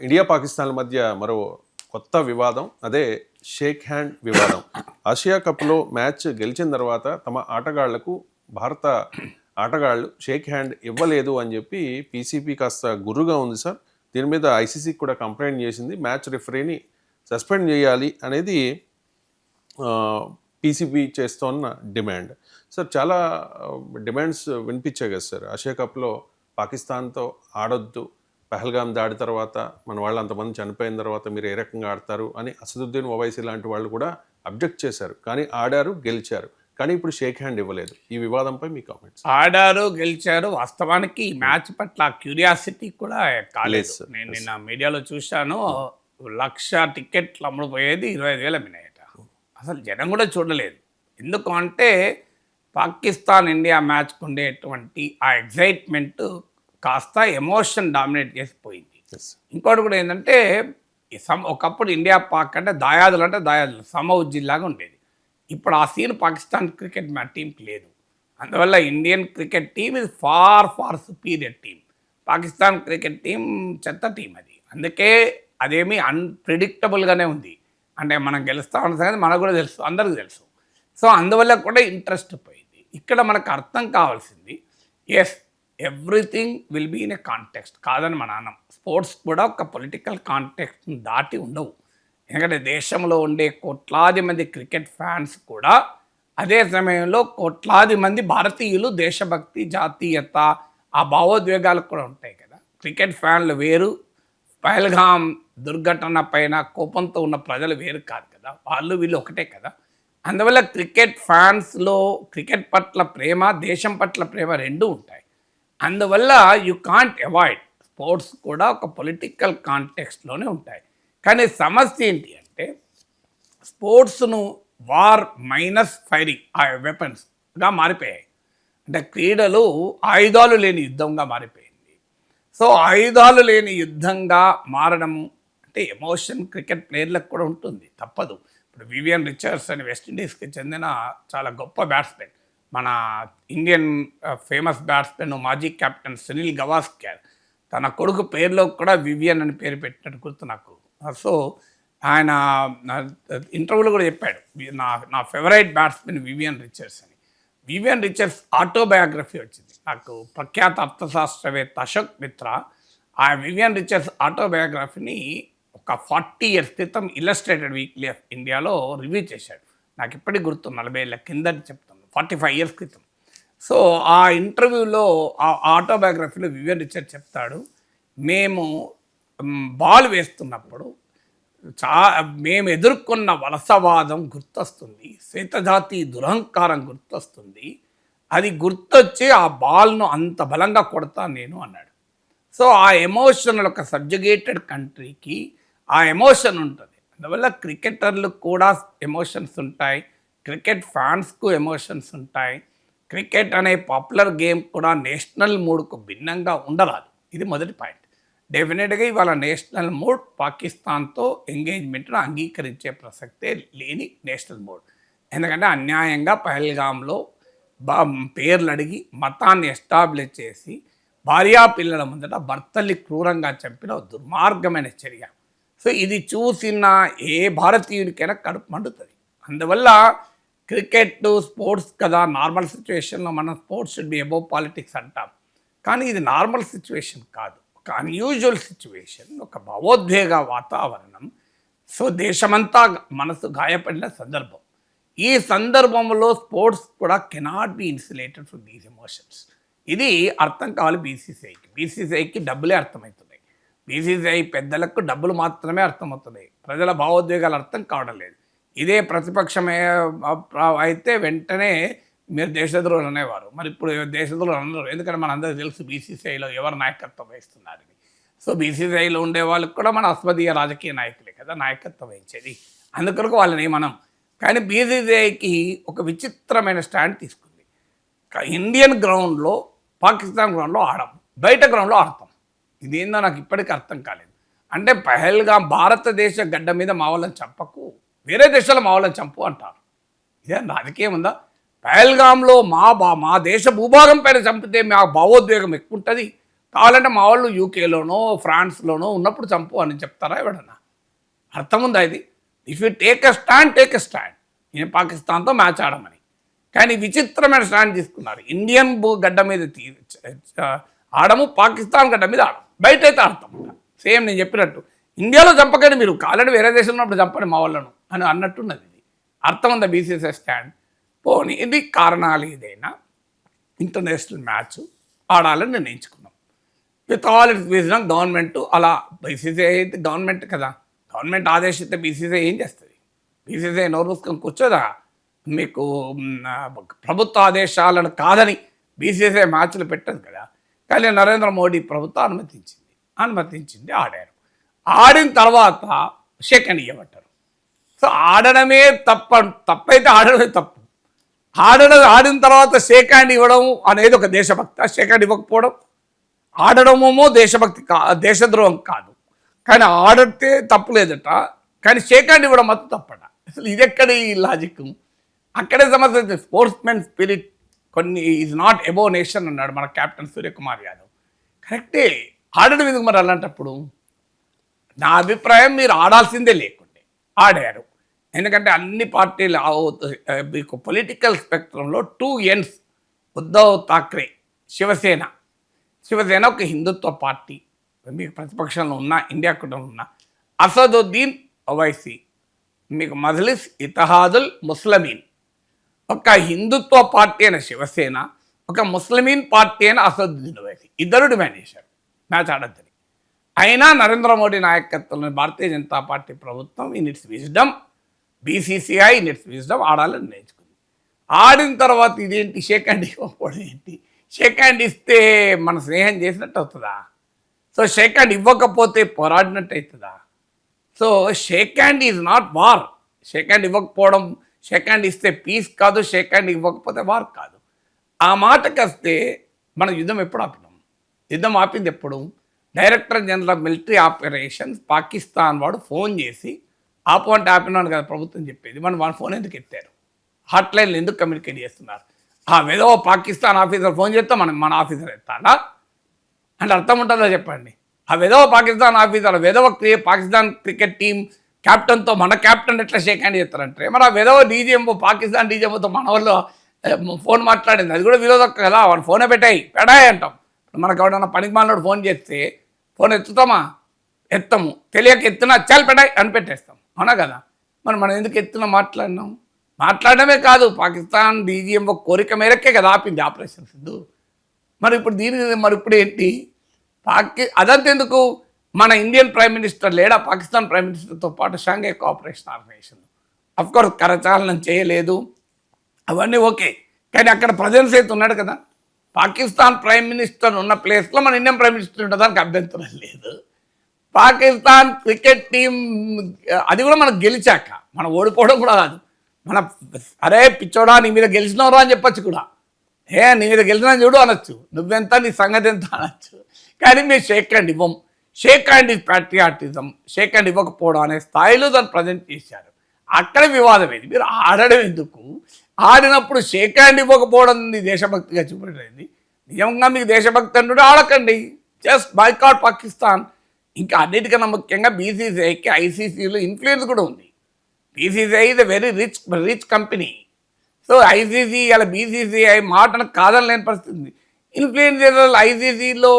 India పాకిస్తాన్ల మధ్య మరో కొత్త వివాదం అదే షేక్ హ్యాండ్ వివాదం. ఆసియా కప్లో మ్యాచ్ గెలిచిన తర్వాత తమ ఆటగాళ్ళకు భారత ఆటగాళ్ళు షేక్ హ్యాండ్ ఇవ్వలేదు అని చెప్పి పీసీపీ కాస్త గురుగా ఉంది సార్. దీని మీద ఐసీసీకి కూడా కంప్లైంట్ చేసింది. మ్యాచ్ రిఫరీని సస్పెండ్ చేయాలి అనేది పీసీబీ చేస్తోన్న డిమాండ్. సార్ చాలా డిమాండ్స్ వినిపించాయి కదా సార్. ఆసియా కప్లో పాకిస్తాన్తో ఆడొద్దు పహల్గామ్ దాడి తర్వాత మన వాళ్ళు అంతమంది చనిపోయిన తర్వాత మీరు ఏ రకంగా ఆడతారు అని అసదుద్దీన్ ఓవైసీ లాంటి వాళ్ళు కూడా అబ్జెక్ట్ చేశారు. కానీ ఆడారు గెలిచారు. కానీ ఇప్పుడు షేక్ హ్యాండ్ ఇవ్వలేదు. ఈ వివాదంపై మీ కామెంట్స్? ఆడారు గెలిచారు. వాస్తవానికి ఈ మ్యాచ్ పట్ల క్యూరియాసిటీ కూడా కాలేదు. నేను నిన్న మీడియాలో చూశాను. లక్ష టికెట్లు అమ్ముడుపోయేది ఇరవై ఐదు వేల మినాయట అసలు జనం కూడా చూడలేదు. ఎందుకు అంటే పాకిస్తాన్ ఇండియా మ్యాచ్కు ఉండేటువంటి ఆ ఎగ్జైట్మెంట్ కాస్త ఎమోషన్ డామినేట్ చేసిపోయింది. ఇంకోటి కూడా ఏంటంటే సమ ఒకప్పుడు ఇండియా పాక్ అంటే దాయాదులు అంటే దాయాదులు సమౌజ్జిల్లాగా ఉండేది. ఇప్పుడు ఆ సీన్ పాకిస్తాన్ క్రికెట్ మ్యా టీంకి లేదు. అందువల్ల ఇండియన్ క్రికెట్ టీం ఇది far far superior team Pakistan cricket team చెత్త టీం అది. అందుకే అదేమీ అన్ప్రిడిక్టబుల్గానే ఉంది. అంటే మనం గెలుస్తామన్న సంగతి మనకు కూడా తెలుసు అందరికీ తెలుసు. సో అందువల్ల కూడా ఇంట్రెస్ట్ పోయింది. ఇక్కడ మనకు అర్థం కావాల్సింది yes everything will be in a context. కాదని మన అన్నం స్పోర్ట్స్ కూడా ఒక పొలిటికల్ కాంటెక్స్ట్ని దాటి ఉండవు. ఎందుకంటే దేశంలో ఉండే కోట్లాది మంది క్రికెట్ ఫ్యాన్స్ కూడా అదే సమయంలో కోట్లాది మంది భారతీయులు దేశభక్తి జాతీయత ఆ భావోద్వేగాలు కూడా ఉంటాయి కదా. క్రికెట్ ఫ్యాన్లు వేరు పహల్గామ్ దుర్ఘటన పైన కోపంతో ఉన్న ప్రజలు వేరు కాదు కదా. వాళ్ళు వీళ్ళు ఒకటే కదా. అందువల్ల క్రికెట్ ఫ్యాన్స్లో క్రికెట్ పట్ల ప్రేమ దేశం పట్ల ప్రేమ రెండూ ఉంటాయి. అందువల్ల యు కాంట్ అవాయిడ్ స్పోర్ట్స్ కూడా ఒక పొలిటికల్ కాంటెక్స్ట్లోనే ఉంటాయి. కానీ సమస్య ఏంటి అంటే స్పోర్ట్స్ను వార్ మైనస్ ఫైరింగ్ ఆ వెపన్స్గా మారిపోయాయి. అంటే క్రీడలు ఆయుధాలు లేని యుద్ధంగా మారిపోయింది. సో ఆయుధాలు లేని యుద్ధంగా మారడము అంటే ఎమోషన్ క్రికెట్ ప్లేయర్లకు కూడా ఉంటుంది. తప్పదు. ఇప్పుడు వివియన్ రిచర్డ్స్ అని వెస్టిండీస్కి చెందిన చాలా గొప్ప బ్యాట్స్మెన్ మన ఇండియన్ ఫేమస్ బ్యాట్స్మెన్ మాజీ కెప్టెన్ సునీల్ గవాస్కర్ తన కొడుకు పేరులో కూడా వివియన్ అని పేరు పెట్టినట్టు గుర్తు నాకు. Uh, సో ఆయన ఇంటర్వ్యూలో కూడా చెప్పాడు నా నా ఫేవరెట్ బ్యాట్స్మెన్ వివియన్ రిచర్డ్స్ అని. వివియన్ రిచర్డ్స్ ఆటోబయోగ్రఫీ వచ్చింది. నాకు ప్రఖ్యాత అర్థశాస్త్రవేత్త అశోక్ మిత్ర ఆ వివియన్ రిచర్డ్స్ ఆటోబయోగ్రఫీని ఒక ఫార్టీ ఇయర్స్ క్రితం ఇలస్ట్రేటెడ్ వీక్లీ ఆఫ్ ఇండియాలో రివ్యూ చేశాడు. నాకు ఇప్పటికి గుర్తు నలభై ఏళ్ళ కిందటి చెప్తాను. ఫార్టీ ఫైవ్ ఇయర్స్ క్రితం. సో ఆ ఇంటర్వ్యూలో ఆ ఆటోబయోగ్రఫీలో వివియన్ రిచర్డ్ చెప్తాడు మేము బాల్ వేస్తున్నప్పుడు చా మేము ఎదుర్కొన్న వలసవాదం గుర్తొస్తుంది శ్వేతజాతి దురహంకారం గుర్తొస్తుంది అది గుర్తొచ్చి ఆ బాల్ను అంత బలంగా కొడతాను నేను అన్నాడు. సో ఆ ఎమోషనల్ ఒక సబ్జుగేటెడ్ కంట్రీకి ఆ ఎమోషన్ ఉంటుంది. అందువల్ల క్రికెటర్లు కూడా ఎమోషన్స్ ఉంటాయి క్రికెట్ ఫ్యాన్స్కు ఎమోషన్స్ ఉంటాయి. క్రికెట్ అనే పాపులర్ గేమ్ కూడా నేషనల్ మూడ్కు భిన్నంగా ఉండరాదు. ఇది మొదటి పాయింట్. డెఫినెట్గా ఇవాళ నేషనల్ మూడ్ పాకిస్తాన్తో ఎంగేజ్మెంట్ను అంగీకరించే ప్రసక్తే లేని నేషనల్ మూడ్. ఎందుకంటే అన్యాయంగా పహల్గామ్లో బా పేర్లు అడిగి మతాన్ని ఎస్టాబ్లిష్ చేసి భార్యా పిల్లల ముందట భర్తల్ని క్రూరంగా చంపిన దుర్మార్గమైన చర్య. సో ఇది చూసిన ఏ భారతీయుడికైనా కడుపు మండుతుంది. అందువల్ల క్రికెట్ స్పోర్ట్స్ కదా నార్మల్ సిచ్యువేషన్లో మనం sports should be above politics అంటాం. కానీ ఇది నార్మల్ సిచ్యువేషన్ కాదు. ఒక అన్యూజువల్ సిచ్యువేషన్ ఒక భావోద్వేగ వాతావరణం. సో దేశమంతా మనసు గాయపడిన సందర్భం. ఈ సందర్భంలో స్పోర్ట్స్ కూడా cannot be insulated from these emotions. ఇది అర్థం కావాలి బీసీసీఐకి బీసీసీఐకి డబ్బులే అర్థమవుతున్నాయి. బీసీసీఐ పెద్దలకు డబ్బులు మాత్రమే అర్థమవుతున్నాయి. ప్రజల భావోద్వేగాలు అర్థం కావడం లేదు. ఇదే ప్రతిపక్షమే అయితే వెంటనే మీరు దేశద్రోహులు అనేవారు. మరి ఇప్పుడు దేశద్రోహులు అనరు. ఎందుకంటే మనందరికీ తెలుసు బీసీసీఐలో ఎవరు నాయకత్వం వహిస్తున్నారని సో బీసీసీఐలో ఉండే వాళ్ళకి కూడా మన అస్మదీయ రాజకీయ నాయకులే కదా నాయకత్వం వహించేది. అందుకొరకు వాళ్ళని మనం కానీ బీసీసీఐకి ఒక విచిత్రమైన స్టాండ్ తీసుకుంది. ఇండియన్ గ్రౌండ్లో పాకిస్తాన్ గ్రౌండ్లో ఆడం బయట గ్రౌండ్లో ఆడతాం. ఇదేందో నాకు ఇప్పటికీ అర్థం కాలేదు. అంటే పహల్గా భారతదేశ గడ్డ మీద మా వాళ్ళని చంపకు వేరే దేశాల మా వాళ్ళని చంపు అంటారు. ఇదే రాజకీయం ఉందా పహల్గామ్లో మా బా మా దేశ భూభాగం పైన చంపితే మా భావోద్వేగం ఎక్కువ ఉంటుంది కావాలంటే మా వాళ్ళు యూకేలోనో ఫ్రాన్స్లోనో ఉన్నప్పుడు చంపు అని చెప్తారా ఎవడన్నా? అర్థం ఉందా ఇది? If you take a stand take a stand నేను పాకిస్తాన్తో మ్యాచ్ ఆడమని. కానీ విచిత్రమైన స్టాండ్ తీసుకున్నారు. ఇండియన్ భూ గడ్డ మీద తీ ఆడము పాకిస్తాన్ గడ్డ మీద ఆడము. బయట అయితే ఆడతాం సేమ్ నేను చెప్పినట్టు. ఇండియాలో చంపకండి మీరు. కాలని వేరే దేశంలో ఉన్నప్పుడు చంపండి మా వాళ్ళను. అని అన్నట్టున్నది ఇది. అర్థం ఉందా? బీసీసీ స్టాండ్ పోనీ ఇది కారణాలు ఏదైనా ఇంటర్నేషనల్ మ్యాచ్ ఆడాలని నిర్ణయించుకున్నాం. With all its reason government అలా బీసీసీఐ అయితే గవర్నమెంట్ కదా. గవర్నమెంట్ ఆదేశిస్తే బీసీసీఐ ఏం చేస్తుంది? బీసీసీఐ నోరు మూసుకొని కూర్చోదా? మీకు ప్రభుత్వ ఆదేశాలను కాదని బీసీసీఐ మ్యాచ్లు పెట్టదు కదా. కానీ నరేంద్ర మోడీ ప్రభుత్వం అనుమతించింది. అనుమతించింది ఆడారు. ఆడిన తర్వాత సెకండ్ ఇవ్వమంటారు సో ఆడడమే తప్ప తప్పైతే ఆడడమే తప్పు. ఆడడం ఆడిన తర్వాత షేక్ హ్యాండ్ ఇవ్వడం అనేది ఒక దేశభక్తి. షేక్ హ్యాండ్ ఇవ్వకపోవడం ఆడడమేమో దేశభక్తి కా దేశద్రోహం కాదు. కానీ ఆడితే తప్పు లేదట. కానీ షేక్ హ్యాండ్ ఇవ్వడం మాత్రం తప్పట. అసలు ఇది ఎక్కడ ఈ లాజిక్? అక్కడే సమస్య స్పోర్ట్స్ మెన్ స్పిరిట్ కొన్ని ఈజ్ నాట్ ఎబో నేషన్ అన్నాడు మన కెప్టెన్ సూర్యకుమార్ యాదవ్. కరెక్టే. ఆడడం ఎందుకు మరి అలాంటప్పుడు? నా అభిప్రాయం మీరు ఆడాల్సిందే లేకుండే. ఆడారు. ఎందుకంటే అన్ని పార్టీలు ఆ- మీకు పొలిటికల్ స్పెక్ట్రంలో టూ ఎండ్స్ ఉద్ధవ్ థాక్రే శివసేన. శివసేన ఒక హిందుత్వ పార్టీ. మీకు ప్రతిపక్షంలో ఉన్న ఇండియా కూడా ఉన్న. అసదుద్దీన్ ఓవైసీ. మీకు మజ్లిస్ ఇతహాదుల్ ముస్లమీన్. ఒక హిందుత్వ పార్టీ అయిన శివసేన ఒక ముస్లిమీన్ పార్టీ అయిన అసదుద్దీన్ ఒవైసీ ఇద్దరు డిమాండ్ చేశారు. మ్యాచ్ ఆడద్దని. అయినా నరేంద్ర మోడీ నాయకత్వంలోని భారతీయ జనతా పార్టీ ప్రభుత్వం in its wisdom BCCI nets wisdom ఆడాలని నేర్చుకుంది. ఆడిన తర్వాత ఇదేంటి? షేక్ హ్యాండ్ ఇవ్వకపోవడం ఏంటి? షేక్ హ్యాండ్ ఇస్తే మన స్నేహం చేసినట్టు అవుతుందా? సో షేక్ హ్యాండ్ ఇవ్వకపోతే పోరాడినట్టు అవుతుందా? So shake hand is not war. Shake hand ఇవ్వకపోవడం షేక్ హ్యాండ్ ఇస్తే పీస్ కాదు షేక్ హ్యాండ్ ఇవ్వకపోతే వార్ కాదు. ఆ మాటకి వస్తే మనం యుద్ధం ఎప్పుడు ఆపినాం? యుద్ధం ఆపింది ఎప్పుడు? Director general military operations Pakistan వాడు ఫోన్ చేసి ఆపు అంటే ఆపినాను కదా ప్రభుత్వం చెప్పేది. మనం మన ఫోన్ ఎందుకు ఎత్తారు? హాట్ లైన్లు ఎందుకు కమ్యూనికేట్ చేస్తున్నారు? ఆ ఏదో పాకిస్తాన్ ఆఫీసర్ ఫోన్ చేస్తే మనం మన ఆఫీసర్ ఎత్తాలా? అంటే అర్థం ఉంటుందో చెప్పండి? ఆ విధవ పాకిస్తాన్ ఆఫీసర్ వెదవ విధవ క్రి- పాకిస్తాన్ క్రికెట్ టీం క్యాప్టెన్తో మన క్యాప్టెన్ ఎట్లా షేక్ హ్యాండ్ చేస్తారంటే మరి ఆ విధవ డీజీఎంఓ పాకిస్తాన్ డీజీఎంఓతో మన వాళ్ళు ఫోన్ మాట్లాడింది. అది కూడా విరోధం కదా వాడు ఫోనే పెట్టాయి. పెడాయి అంటాం. మనకు ఎవడన్నా పనికి మాలినోడు ఫోన్ చేస్తే ఫోన్ ఎత్తుతామా? ఎత్తము. తెలియక ఎత్తున చాలు పెడాయి అని పెట్టేస్తాం. అవునా కదా? మరి మనం ఎందుకు ఎత్తున మాట్లాడినాం? మాట్లాడమే కాదు పాకిస్తాన్ డీజీఎంఓ కోరిక మేరకే కదా ఆపింది ఆపరేషన్ సిద్ధు. మరి ఇప్పుడు దీని మరి ఇప్పుడు ఏంటి? పాకి అదంతెందుకు మన ఇండియన్ ప్రైమ్ మినిస్టర్ లేడా? పాకిస్తాన్ ప్రైమ్ మినిస్టర్తో పాటు షాంఘై కోఆపరేషన్ ఆర్గనైజేషన్. అఫ్కోర్స్ కరచాలనం చేయలేదు. అవన్నీ ఓకే. కానీ అక్కడ ప్రజెన్స్ అయితే ఉన్నాడు కదా? పాకిస్తాన్ ప్రైమ్ మినిస్టర్ ఉన్న ప్లేస్లో మన ఇండియన్ ప్రైమ్ మినిస్టర్ ఉండడానికి అభ్యంతరం లేదు. పాకిస్తాన్ క్రికెట్ టీం అది కూడా మనం గెలిచాక మనం ఓడిపోవడం కూడా కాదు. మన అరే పిచ్చోడా నీ మీద గెలిచినవరా అని చెప్పొచ్చు కూడా. ఏ నీ మీద గెలిచినా చూడు అనొచ్చు. నువ్వెంత నీ సంగతి ఎంత అనొచ్చు. కానీ మీరు షేక్ హ్యాండ్ ఇవ్వం. Shake hand is patriotism shake hand ఇవ్వకపోవడం అనే స్థాయిలో దాన్ని ప్రజెంట్ చేశారు. అక్కడ వివాదం ఏది? మీరు ఆడడం ఎందుకు? ఆడినప్పుడు షేక్ హ్యాండ్ ఇవ్వకపోవడం నీ దేశభక్తిగా చూపెట్టేది నిజంగా మీకు దేశభక్తి అంటే ఆడకండి. Just boycott Pakistan. ఇంకా అన్నిటికన్నా ముఖ్యంగా బీసీసీఐకి ఐసీసీలో ఇన్ఫ్లుయెన్స్ కూడా ఉంది. BCCI is a very rich rich company so ICC అలా బీసీసీఐ మాటను కాదనలేని పరిస్థితి. ఉంది ఇన్ఫ్లుయెన్స్ ఐసీసీలో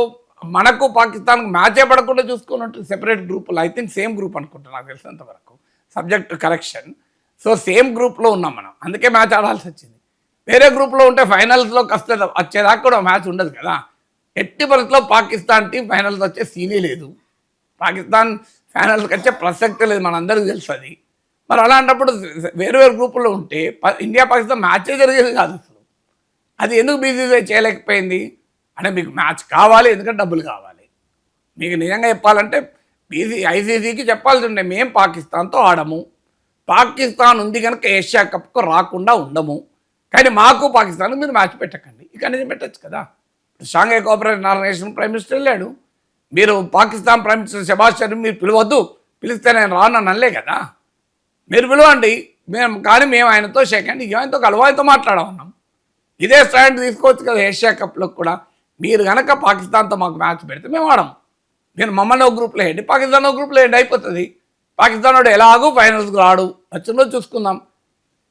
మనకు పాకిస్తాన్కు మ్యాచే పడకుండా చూసుకున్నట్టు సెపరేట్ గ్రూపులు ఐ థింక్ సేమ్ గ్రూప్ అనుకుంటా నాకు తెలిసినంత వరకు. సబ్జెక్ట్ కరెక్షన్ సో సేమ్ గ్రూప్లో ఉన్నాం మనం. అందుకే మ్యాచ్ ఆడాల్సి వచ్చింది. వేరే గ్రూప్లో ఉంటే ఫైనల్స్లో కష్టం వచ్చేదాకా కూడా మ్యాచ్ ఉండదు కదా. ఎట్టి పరిస్థితిలో పాకిస్తాన్ టీం ఫైనల్స్ వచ్చే సీనే లేదు. పాకిస్తాన్ ఫైనల్స్కి వచ్చే ప్రసక్తే లేదు మనందరికీ తెలుసు అది. మరి అలాంటప్పుడు వేరు వేరు గ్రూపుల్లో ఉంటే ప- ఇండియా పాకిస్తాన్ మ్యాచే జరిగేది కాదు అసలు. అది ఎందుకు బీసీసీఐ చేయలేకపోయింది? అంటే మీకు మ్యాచ్ కావాలి ఎందుకంటే డబ్బులు కావాలి. మీకు నిజంగా చెప్పాలంటే బీసీ ఐసీసీకి చెప్పాల్సి ఉండే మేము పాకిస్తాన్తో ఆడము. పాకిస్తాన్ ఉంది కనుక ఏషియా కప్కు రాకుండా ఉండము. కానీ మాకు పాకిస్తాన్ మీరు మ్యాచ్ పెట్టకండి. ఇక నేను పెట్టచ్చు కదా. Shanghai cooperation organisation prime minister వెళ్ళాడు. మీరు పాకిస్తాన్ ప్రైమ్ మినిస్టర్ షబాజ్ మీరు పిలవద్దు పిలిస్తే నేను రాను అనలే కదా. మీరు పిలవండి మేము కానీ మేము ఆయనతో షేక్ అండి ఆయనతో కలవాయితో ఆయనతో మాట్లాడమన్నాం ఇదే స్టాండ్ తీసుకోవచ్చు కదా ఏషియా కప్లో కూడా. మీరు కనుక పాకిస్తాన్తో మాకు మ్యాచ్ పెడితే మేము ఆడము. మీరు మమ్మల్ని ఒక గ్రూప్లో వేయండి పాకిస్తాన్ ఒక గ్రూప్లో వేయండి అయిపోతుంది. పాకిస్తాన్ వాడు ఎలాగూ ఫైనల్స్కి రాడు. వచ్చిన రోజు చూసుకుందాం.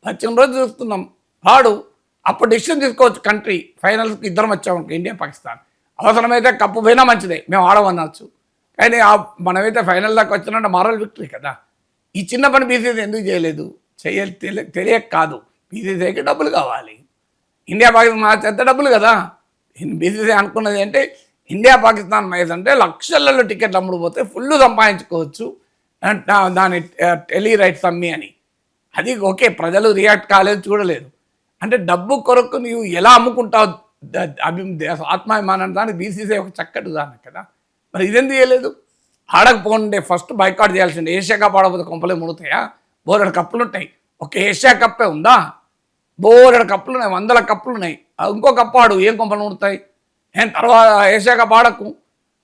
వచ్చిన రోజు చూసుకుందాం. రాడు. అప్పుడు డిసిషన్ తీసుకోవచ్చు కంట్రీ. ఫైనల్స్కి ఇద్దరం వచ్చాము ఇండియా పాకిస్తాన్. అవసరమైతే కప్పు పోయినా మంచిదే. మేము ఆడమనవచ్చు కానీ మనమైతే ఫైనల్ దాకా వచ్చినట్టు మారల్ విక్టరీ కదా. ఈ చిన్న పని బీసీసీ ఎందుకు చేయలేదు? చేయ తెలియ తెలియక కాదు. బీసీసీకి డబ్బులు కావాలి. ఇండియా పాకిస్తాన్ మ్యాచ్ ఎంత డబ్బులు కదా. బీసీసీ అనుకున్నది అంటే ఇండియా పాకిస్తాన్ మ్యాచ్ అంటే లక్షలలో టికెట్లు అమ్ముడు పోతే ఫుల్ సంపాదించుకోవచ్చు. దాని టెలి రైట్స్ అమ్మి అని. అది ఓకే ప్రజలు రియాక్ట్ కాలేదు చూడలేదు. అంటే డబ్బు కొరకు నీవు ఎలా అమ్ముకుంటావు అభి ఆత్మాభిమానం దాన్ని బీసీసీ ఒక చక్కటి దాని కదా. మరి ఇదేం చేయలేదు? ఆడకపోండే ఫస్ట్ బైకాట్ చేయాల్సిందే. ఏషియా కప్ ఆడకపోతే కొంపలే ముడుతాయా? బోరెడు కప్పులు ఉంటాయి. ఒక ఏషియా కప్పే ఉందా? బోరెడు కప్పులు ఉన్నాయి వందల కప్పులు ఉన్నాయి ఇంకో కప్పు ఆడు. ఏం కొంపలు ముడతాయి? ఏం తర్వాత ఏషియా కప్ ఆడకు.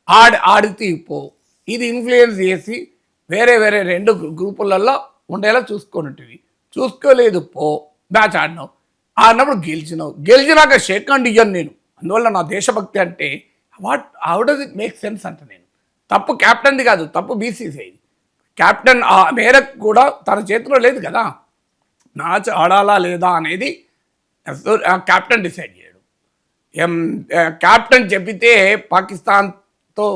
ఆడి ఆడితే పో. ఇది ఇన్ఫ్లుయెన్స్ చేసి వేరే వేరే రెండు గ్రూపులలో ఉండేలా చూసుకున్నట్టువి చూసుకోలేదు పో. మ్యాచ్ ఆడినావు. అన్నప్పుడు గెలిచినావు. గెలిచినాక షేక్ అండ్ ఇయ్యను నేను. అందువల్ల నా దేశభక్తి అంటే what how does it make sense అంట నేను. తప్పు క్యాప్టెన్ది కాదు తప్పు బీసీసీ క్యాప్టెన్ ఆ మేరకు కూడా తన చేతిలో లేదు కదా. మ్యాచ్ ఆడాలా లేదా అనేది క్యాప్టెన్ డిసైడ్ చేయడు. ఎం క్యాప్టెన్ చెప్పితే పాకిస్తాన్తో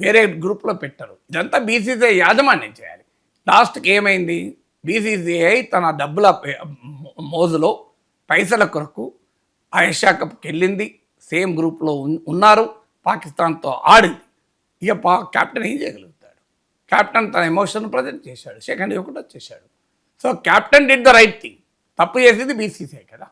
వేరే గ్రూప్లో పెట్టరు. ఇదంతా బీసీసీఐ యాజమాన్యం చేయాలి. లాస్ట్కి ఏమైంది? బీసీసీఐ తన డబ్బుల మోజులో పైసల కొరకు ఆ ఏషియా కప్కి వెళ్ళింది. సేమ్ గ్రూప్లో ఉన్నారు. పాకిస్తాన్తో ఆడింది. ఇక పా క్యాప్టెన్ ఏం చేయగలుగుతాడు? క్యాప్టెన్ తన ఎమోషన్ ప్రజెంట్ చేశాడు. సెకండ్ ఒకటి చేశాడు so captain did the right thing. తప్పు చేసేది బీసీసీఐ కదా.